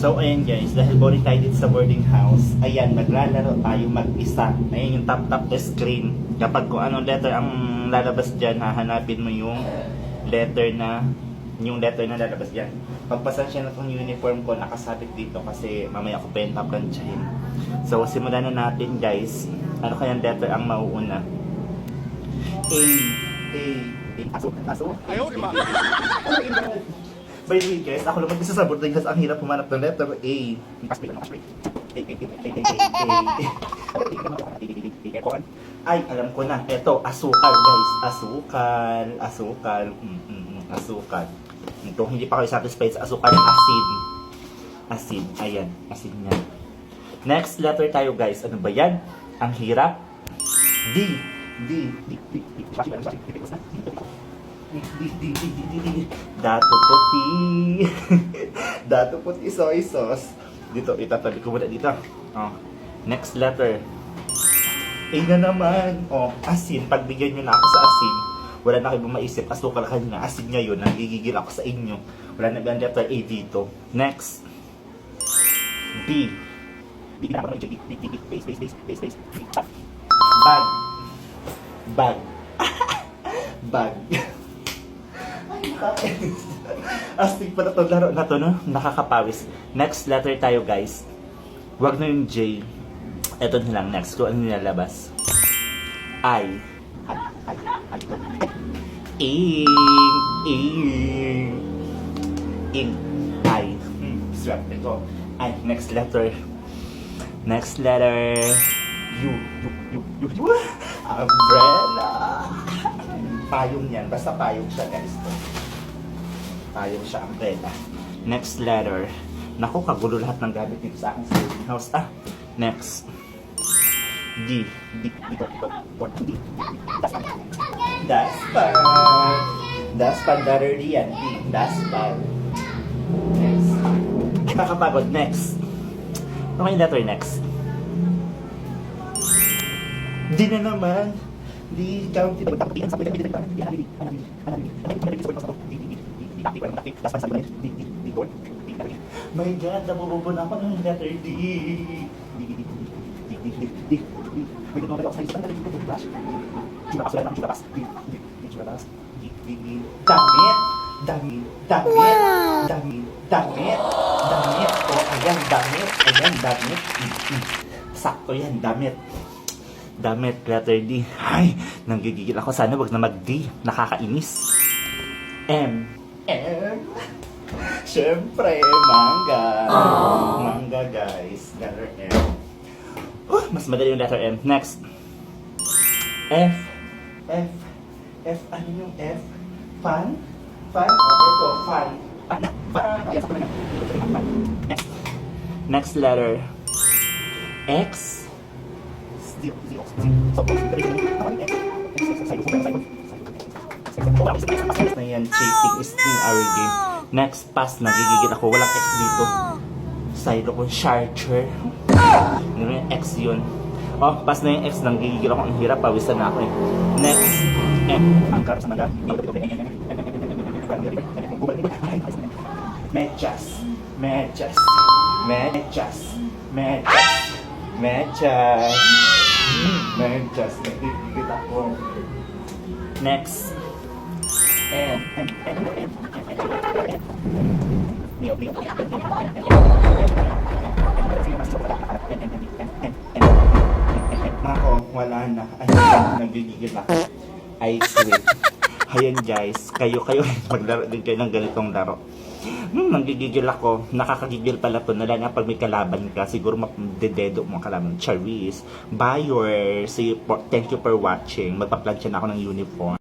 So, ayan guys, dahil boring tayo dito sa boarding house, ayan, maglalaro tayo mag-isa. Ayan yung top-top the screen. Kapag kung anong letter ang lalabas dyan, hahanapin mo yung letter na yung letter na lalabas dyan. Pagpasensya na tong uniform ko, nakasabit dito kasi mamaya ko pa yung taplansyahin. So, simulan na natin guys. Ano kayang letter ang mauuna? A, A, A, aso, aso. Ayaw? By the way guys, ako lang mag-isa sa boarding house. Ang hirap humanap ng letter A. Ano. Ay, alam ko na. Ito, asukal guys. Asukal, asukal. Mm, mm, mm, asukal. Ito, hindi pa kayo satisfied sa asukal. Acid. Acid. Ayan, acid niya. Next letter tayo guys. Ano ba yan? Ang hirap. D. D. D. D. D. D. D. D. D. D. D. D. Dato puti. Dato puti soy sauce. Dito, itatabi ko muna dito. Oh. Next letter. A na naman. Oh, asin. Pagbigyan nyo na ako sa asin, wala na kayo maisip. Asukal ka na. Asin ngayon. Nagigigil ako sa inyo. Wala na ba ang letter A dito? Next. B. B. B. B. B. B. B. Space, space, space, space, space. Bag. Bag. Bag. Astig pa na to laro na to, no? Nakakapawis. Next letter tayo, guys. Wag na yung J. Ito na lang next. Kung ano nilalabas. I. Ing. Ing. Ing. I. Hmm, swerte ko. I. Next letter. Next letter. U. U. U. U. U. Umbrella. Payong yan. Basta payong siya, guys. Payong siya, umbrella. Next letter. Naku, kagulo lahat ng gamit dito sa akin sa house. Ah, next. D. D. D. D. D. D. Daspan. Daspan. Darari yan. D. Daspan. Next. Nakakapagod. Next. Ano kayong letter next? Di na naman. Di counted. Di sa pwede. Di na Di na Di na Di Daspan sa Di Di Di Di Di hindi ko na yun. My God, nabububo na ako ng letter D. Di, di, di, di, di, di, di, di. May Damit! Damit! Damit! Damit! Damit! Damit! O, ayan, damit! Sakto yan, damit! Damit, letter D. Ay, nanggigigil ako. Sana wag na mag-D. Nakakainis. M. M. Siyempre, manga. Manga, guys. Letter M. Uh, mas madali yung letter M. Next. F. F. F. Ano yung F? Fan? Fan? O, ito. Fan. Next. Next letter. X. Zero. Zero. So, na yan, cheating is in our game. Next pass, nagigigil ako. Walang X dito. Silo ko, charger. Ano yung X yun? Oh, pass na yung X, nanggigigil ako. Ang hirap, pawisan na ako eh. Next, M. Ang karo sa mga. Medyas. Medyas. Medyas. Medyas. Medyas. Medyas. Nagigigil ako. Next. Nako, wala na. Ay, nagigigil ako. I quit. Ayan guys, kayo kayo maglaro din kayo ng ganitong laro. Hmm, nanggigigil ako. Nakakagigil pala to. Nala na pag may kalaban ka, siguro madededo mo kalaban. Charis. See you for, thank you for watching. Magpa-plan siya na ako ng uniform.